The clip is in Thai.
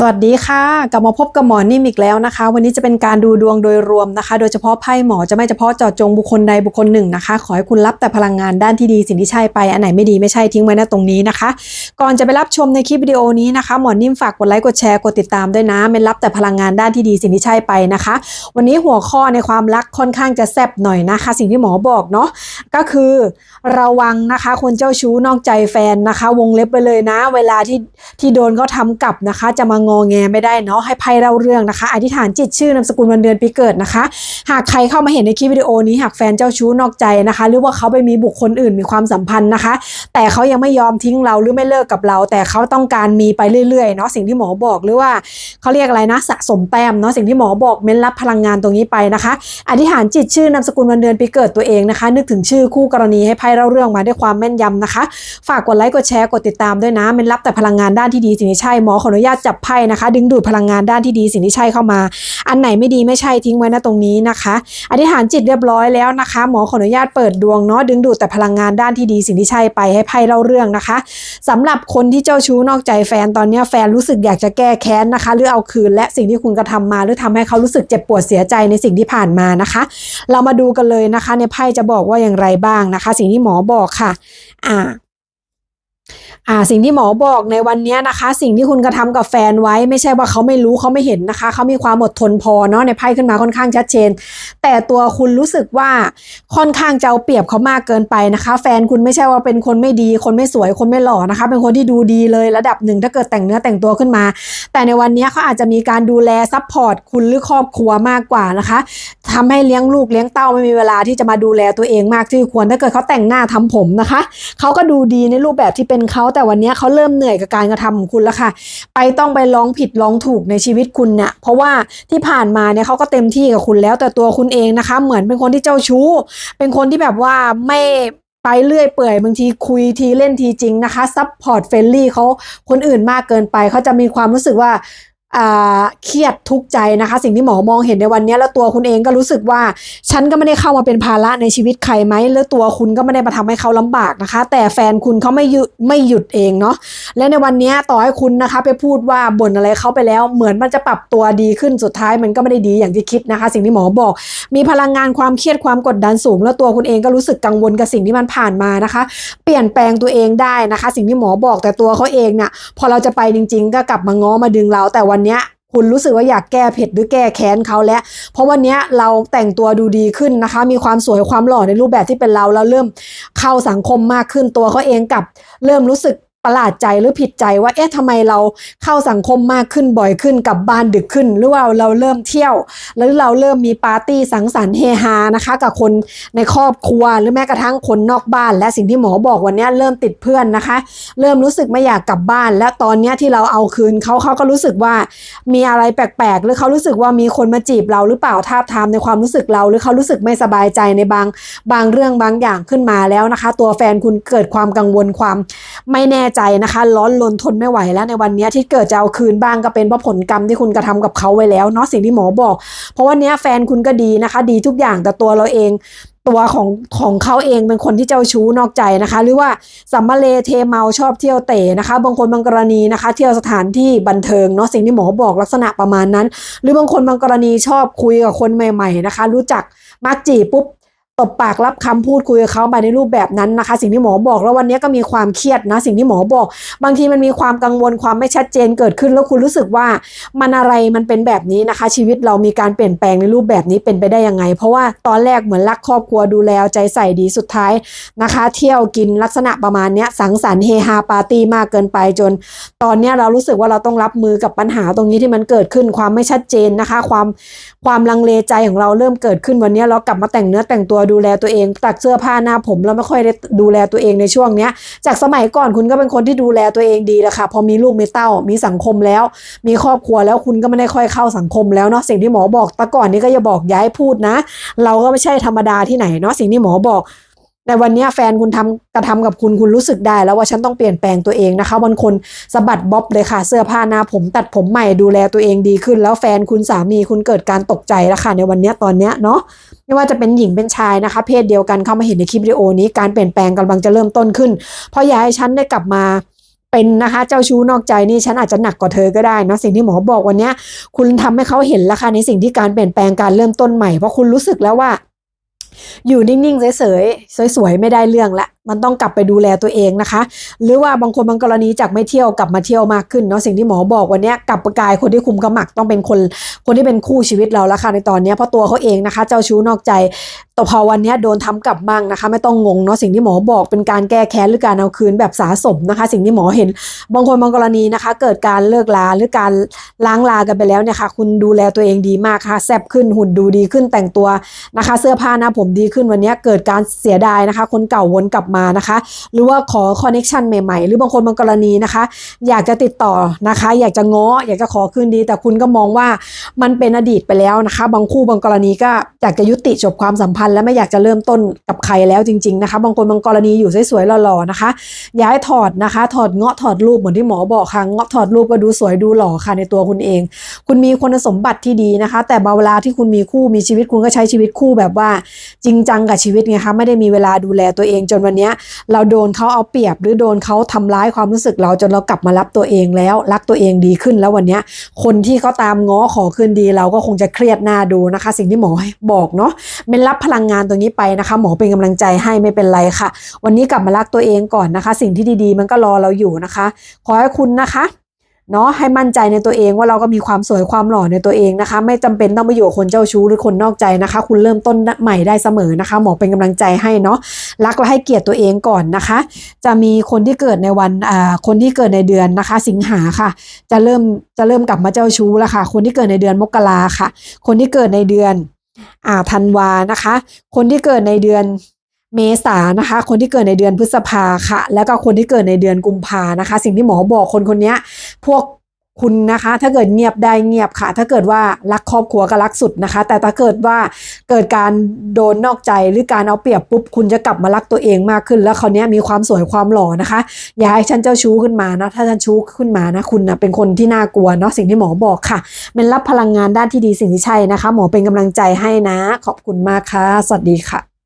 สวัสดีค่ะ กลับมาพบกับหมอนิ่มอีกแล้วนะคะ วันนี้จะเป็นการดูดวงโดยรวมนะคะ โดยเฉพาะไพ่หมอจะไม่เฉพาะเจาะจงบุคคลใดบุคคลหนึ่งนะคะ ขอให้คุณรับแต่พลังงานด้านที่ดีสิ่งที่ใช่ไปอันไหนไม่ดีไม่ใช่ทิ้งไว้ณตรงนี้นะคะ ก่อนจะไปรับชมในคลิปวิดีโอนี้นะคะหมอนิ่มฝากกดไลค์กดแชร์กดติดตามด้วยนะเป็นรับแต่พลังงานด้านที่ดีสิ่งที่ใช่ไปนะคะ วันนี้หัวข้อในความรักค่อนข้างจะแซบหน่อยนะคะ สิ่งที่หมอบอกเนาะก็คือระวังนะคะคนเจ้าชู้นอกใจแฟนนะคะ วงเล็บไปเลยนะ เวลาที่ที่โดนเขาทำกลับนะคะ จะมางงอแงไม่ได้เนาะให้ไพ่เล่าเรื่องนะคะ อธิษฐานจิตชื่อนามสกุลวันเดือนปีเกิดนะคะ หากใครเข้ามาเห็นในคลิปวิดีโอนี้หากแฟนเจ้าชู้นอกใจนะคะ หรือว่าเขาไปมีบุคคลอื่นมีความสัมพันธ์นะคะ แต่เขายังไม่ยอมทิ้งเราหรือไม่เลิกกับเรา แต่เขาต้องการมีไปเรื่อยๆเนาะสิ่งที่หมอบอกหรือว่าเขาเรียกอะไรนะสะสมแต้มเนาะสิ่งที่หมอบอกเม้นรับพลังงานตรงนี้ไปนะคะ อธิษฐานจิตชื่อนามสกุลวันเดือนปีเกิดตัวเองนะคะ นึกถึงชื่อคู่กรณีให้ไพ่เล่าเรื่องมาด้วยความแม่นยำนะคะ ฝากกดไลค์กดแชร์กดติดตามด้วยนะเม้นรับแต่พลังงานด้านที่ดีสิ่งที่ใช่หมอขออนุญาตจับไพ่นะคะ ดึงดูดพลังงานด้านที่ดีสิ่งที่ใช่เข้ามา อันไหนไม่ดีไม่ใช่ทิ้งไว้นะตรงนี้นะคะอธิษฐานจิตเรียบร้อยแล้วนะคะหมอขออนุญาตเปิดดวงเนาะดึงดูดแต่พลังงานด้านที่ดีสิ่งที่ใช่ไปให้ไพ่เล่าเรื่องนะคะสำหรับคนที่เจ้าชู้นอกใจแฟนตอนนี้แฟนรู้สึกอยากจะแก้แค้นนะคะ หรือเอาคืนและสิ่งที่คุณกระทำมา หรือทำให้เขารู้สึกเจ็บปวดเสียใจในสิ่งที่ผ่านมานะคะ เรามาดูกันเลยนะคะ ในไพ่จะบอกว่าอย่างไรบ้างนะคะ สิ่งที่หมอบอกค่ะ อ่า อ่าสิ่งที่หมอบอกในวันนี้นะคะ สิ่งที่คุณกระทำกับแฟนไว้ ไม่ใช่ว่าเขาไม่รู้เขาไม่เห็นนะคะ เขามีความอดทนพอเนาะในไพ่ขึ้นมาค่อนข้างชัดเจน แต่ตัวคุณรู้สึกว่าค่อนข้างจะเอาเปรียบเขามากเกินไปนะคะ แฟนคุณไม่ใช่ว่าเป็นคนไม่ดี คนไม่สวยคนไม่หล่อนะคะ เป็นคนที่ดูดีเลยระดับหนึ่งถ้าเกิดแต่งเนื้อแต่งตัวขึ้นมา แต่ในวันนี้เขาอาจจะมีการดูแลซัพพอร์ตคุณหรือครอบครัวมากกว่านะคะทำให้เลี้ยงลูกเลี้ยงเต้าไม่มีเวลาที่จะมาดูแลตัวเองมากที่ควรถ้าเกิดเขาแต่งหน้าทำผมนะคะเขาก็ดูดีในรูปแบบที่เป็นเขาแต่วันนี้เขาเริ่มเหนื่อยกับการกระทำของคุณแล้วค่ะ ไปต้องไปร้องผิดร้องถูกในชีวิตคุณเนี่ยเพราะว่าที่ผ่านมาเนี่ยเขาก็เต็มที่กับคุณแล้ว แต่ตัวคุณเองนะคะ เหมือนเป็นคนที่เจ้าชู้ เป็นคนที่แบบว่าไม่ไปเรื่อยเปื่อยบางทีคุยทีเล่นทีจริงนะคะซัพพอร์ตเฟรนลี่เขาคนอื่นมากเกินไปเขาจะมีความรู้สึกว่า เครียดทุกใจนะคะ สิ่งที่หมอมองเห็นในวันนี้แล้วตัวคุณเองก็รู้สึกว่า ฉันก็ไม่ได้เข้ามาเป็นภาระในชีวิตใครไหมแล้วตัวคุณก็ไม่ได้มาทำให้เขาลำบากนะคะ แต่แฟนคุณเขาไม่หยุดไม่หยุดเองเนาะและในวันนี้ต่อให้คุณนะคะ ไปพูดว่าบ่นอะไรเขาไปแล้ว เหมือนมันจะปรับตัวดีขึ้นสุดท้ายมันก็ไม่ได้ดีอย่างที่คิดนะคะ สิ่งที่หมอบอก มีพลังงานความเครียดความกดดันสูง แล้วตัวคุณเองก็รู้สึกกังวลกับสิ่งที่มันผ่านมานะคะ เปลี่ยนแปลงตัวเองได้นะคะ สิ่งที่หมอบอกแต่ตัวเขาเองเนี่ยพอเราจะไปจริง ๆ ก็กลับมาง้อมาดึงเราแต่วันเนี้ยคุณรู้สึกว่าอยากแก้เผ็ดหรือแก้แค้นเขาแล้ว เพราะวันนี้เราแต่งตัวดูดีขึ้นนะคะ มีความสวยความหล่อในรูปแบบที่เป็นเรา เราเริ่มเข้าสังคมมากขึ้นตัวเขาเองกับ เริ่มรู้สึก ประหลาดใจหรือผิดใจว่าเอ๊ะทำไมเราเข้าสังคมมากขึ้นบ่อยขึ้นกลับบ้านดึกขึ้น หรือว่าเราเริ่มเที่ยว หรือเราเริ่มมีปาร์ตี้สังสรรค์เฮฮานะคะกับคนในครอบครัวหรือแม้กระทั่งคนนอกบ้าน และสิ่งที่หมอบอกวันนี้เริ่มติดเพื่อนนะคะ เริ่มรู้สึกไม่อยากกลับบ้าน และตอนนี้ที่เราเอาคืนเขาเขาก็รู้สึกว่ามีอะไรแปลกๆ หรือเขารู้สึกว่ามีคนมาจีบเราหรือเปล่าทาบทามในความรู้สึกเรา หรือเขารู้สึกไม่สบายใจในบางบางเรื่องบางอย่างขึ้นมาแล้วนะคะ ตัวแฟนคุณเกิดความกังวลความไม่แน่ใจนะคะ ร้อนรนทนไม่ไหวแล้วในวันนี้ที่เกิดจะเอาคืนบ้างก็เป็นเพราะผลกรรมที่คุณกระทำกับเขาไว้แล้วเนาะสิ่งที่หมอบอก เพราะวันเนี้ยแฟนคุณก็ดีนะคะ ดีทุกอย่างแต่ตัวเราเอง ตัวของของเขาเองเป็นคนที่เจ้าชู้นอกใจนะคะ หรือว่าสัมมาเลเทเมาชอบเที่ยวเตะนะคะ บางคนบางกรณีนะคะ เที่ยวสถานที่บันเทิงเนาะสิ่งที่หมอบอกลักษณะประมาณนั้น หรือบางคนบางกรณีชอบคุยกับคนใหม่ ๆ นะคะ รู้จักมักจีปุ๊บ ตบปากรับคำพูดคุยกับเขาไปในรูปแบบนั้นนะคะ สิ่งที่หมอบอกแล้ววันนี้ก็มีความเครียดนะ สิ่งที่หมอบอก บางทีมันมีความกังวลความไม่ชัดเจนเกิดขึ้น แล้วคุณรู้สึกว่ามันอะไรมันเป็นแบบนี้นะคะ ชีวิตเรามีการเปลี่ยนแปลงในรูปแบบนี้เป็นไปได้ยังไง เพราะว่าตอนแรกเหมือนรักครอบครัวดูแลใจใส่ดีสุดท้ายนะคะ เที่ยวกินลักษณะประมาณนี้สังสรรค์เฮฮาปาร์ตี้มากเกินไปจน ตอนนี้เรารู้สึกว่าเราต้องรับมือกับปัญหาตรงนี้ที่มันเกิดขึ้นความไม่ชัดเจนนะคะ ความความลังเลใจของเราเริ่มเกิดขึ้นวันนี้เรากลับมาแต่งเนื้อแต่งตัวดูแลตัวเองตัดเสื้อผ้าหน้าผมเราไม่ค่อยได้ดูแลตัวเองในช่วงเนี้ย จากสมัยก่อนคุณก็เป็นคนที่ดูแลตัวเองดีแหละค่ะพอมีลูกมีเต้ามีสังคมแล้ว มีครอบครัวแล้วคุณก็ไม่ได้ค่อยเข้าสังคมแล้วเนาะสิ่งที่หมอบอกแต่ก่อนนี้ก็อย่าบอกย้ายพูดนะ เราก็ไม่ใช่ธรรมดาที่ไหนเนาะสิ่งที่หมอบอกแต่วันนี้แฟนคุณทำกระทำกับคุณคุณรู้สึกได้ แล้วว่าฉันต้องเปลี่ยนแปลงตัวเองนะคะบางคนสะบัดบ๊อบเลยค่ะ เสื้อผ้าหน้าผมตัดผมใหม่ดูแลตัวเองดีขึ้น แล้วแฟนคุณสามีคุณเกิดการตกใจแล้วค่ะในวันนี้ตอนเนี้ยเนาะ ไม่ว่าจะเป็นหญิงเป็นชายนะคะ เพศเดียวกันเข้ามาเห็นในคลิปวิดีโอนี้การเปลี่ยนแปลงกำลังจะเริ่มต้นขึ้น เพราะอยากให้ฉันได้กลับมาเป็นนะคะเจ้าชู้นอกใจนี่ฉันอาจจะหนักกว่าเธอก็ได้นะสิ่งที่หมอบอกวันนี้คุณทำให้เขาเห็นแล้วค่ะในสิ่งที่การเปลี่ยนแปลงการเริ่มต้นใหม่เพราะคุณรู้สึกแล้วว่า อยู่นิ่งๆเฉยๆสวยๆไม่ได้เรื่องละ มันต้องกลับไปดูแลตัวเองนะคะ หรือว่าบางคนบางกรณีจากไม่เที่ยวกลับมาเที่ยวมากขึ้นเนาะสิ่งที่หมอบอกวันนี้กลับประกายคนที่คุมกำหมักต้องเป็นคนคนที่เป็นคู่ชีวิตเราแล้วค่ะในตอนนี้เพราะตัวเขาเองนะคะ เจ้าชู้นอกใจแต่พอวันนี้โดนทำกลับบ้างนะคะ ไม่ต้องงงเนาะสิ่งที่หมอบอกเป็นการแก้แค้นหรือการเอาคืนแบบสาสมนะคะ สิ่งที่หมอเห็น บางคนบางกรณีนะคะ เกิดการเลิกลาหรือการล้างลากันไปแล้วเนี่ยค่ะ คุณดูแลตัวเองดีมากค่ะแซบขึ้นหุ่นดูดีขึ้นแต่งตัวนะคะ เสื้อผ้าหน้าผมดีขึ้นวันนี้เกิดการเสียดายนะคะ คนเก่าวนกลับมานะคะ หรือว่าขอคอนเน็ชันใหม่ๆ หรือบางคนบางกรณีนะคะ อยากจะติดต่อนะคะ อยากจะง้ออยากจะขอคืนดี แต่คุณก็มองว่ามันเป็นอดีตไปแล้วนะคะ บางคู่บางกรณีก็อยากจะยุติจบความสัมพันธ์และไม่อยากจะเริ่มต้นกับใครแล้วจริง ๆนะคะ บางคนบางกรณีอยู่สวยๆหล่อๆนะคะย้ายถอดนะคะ ถอดเงาะถอดรูปเหมือนที่หมอบอกค่ะเงาะถอดรูปก็ดูสวยดูหล่อค่ะในตัวคุณเอง คุณมีคุณสมบัติที่ดีนะคะ แต่บางเวลาที่คุณมีคู่มีชีวิตคุณก็ใช้ชีวิตคู่แบบว่าจริงจังกับชีวิตไงคะไม่ได้มีเวลาดูแลตัวเองจนวันเนี้ยเราโดนเขาเอาเปรียบ หรือโดนเขาทำร้ายความรู้สึกเราจนเรากลับมารับตัวเองแล้ว รักตัวเองดีขึ้นแล้ววันเนี้ยคนที่เขาตามง้อขอคืนดี เราก็คงจะเครียดหน้าดูนะคะ สิ่งที่หมอบอกเนาะเป็นรับพลังงานตรงนี้ไปนะคะ หมอเป็นกำลังใจให้ไม่เป็นไรค่ะ วันนี้กลับมารักตัวเองก่อนนะคะ สิ่งที่ดีๆ มันก็รอเราอยู่นะคะ ขอให้คุณนะคะ เนาะให้มั่นใจในตัวเองว่าเราก็มีความสวยความหล่อในตัวเองนะคะ ไม่จำเป็นต้องไปอยู่คนเจ้าชู้หรือคนนอกใจนะคะ คุณเริ่มต้นใหม่ได้เสมอนะคะ หมอเป็นกำลังใจให้เนาะรักและให้เกียรติตัวเองก่อนนะคะ จะมีคนที่เกิดในวันอ่าคนที่เกิดในเดือนนะคะ สิงหาค่ะ จะเริ่มจะเริ่มกลับมาเจ้าชู้แล้วค่ะ คนที่เกิดในเดือนมกราค่ะ คนที่เกิดในเดือนอ่าธันวานะคะ คนที่เกิดในเดือน เมษานะคะ คนที่เกิดในเดือนพฤษภาค่ะ แล้วก็คนที่เกิดในเดือนกุมภานะคะ สิ่งที่หมอบอกคนคนนี้พวกคุณนะคะ ถ้าเกิดเงียบได้เงียบค่ะ ถ้าเกิดว่ารักครอบครัวก็รักสุดนะคะ แต่ถ้าเกิดว่าเกิดการโดนนอกใจหรือการเอาเปรียบปุ๊บคุณจะกลับมารักตัวเองมากขึ้น แล้วคราวเนี้ยมีความสวยความหล่อนะคะอย่าให้ฉันเจ้าชู้ขึ้นมานะ ถ้าฉันชู้ขึ้นมานะคุณนะเป็นคนที่น่ากลัวเนาะสิ่งที่หมอบอกค่ะเป็นรับพลังงานด้านที่ดีสิ่งที่ใช่นะคะ หมอเป็นกำลังใจให้นะ ขอบคุณมากค่ะสวัสดีค่ะ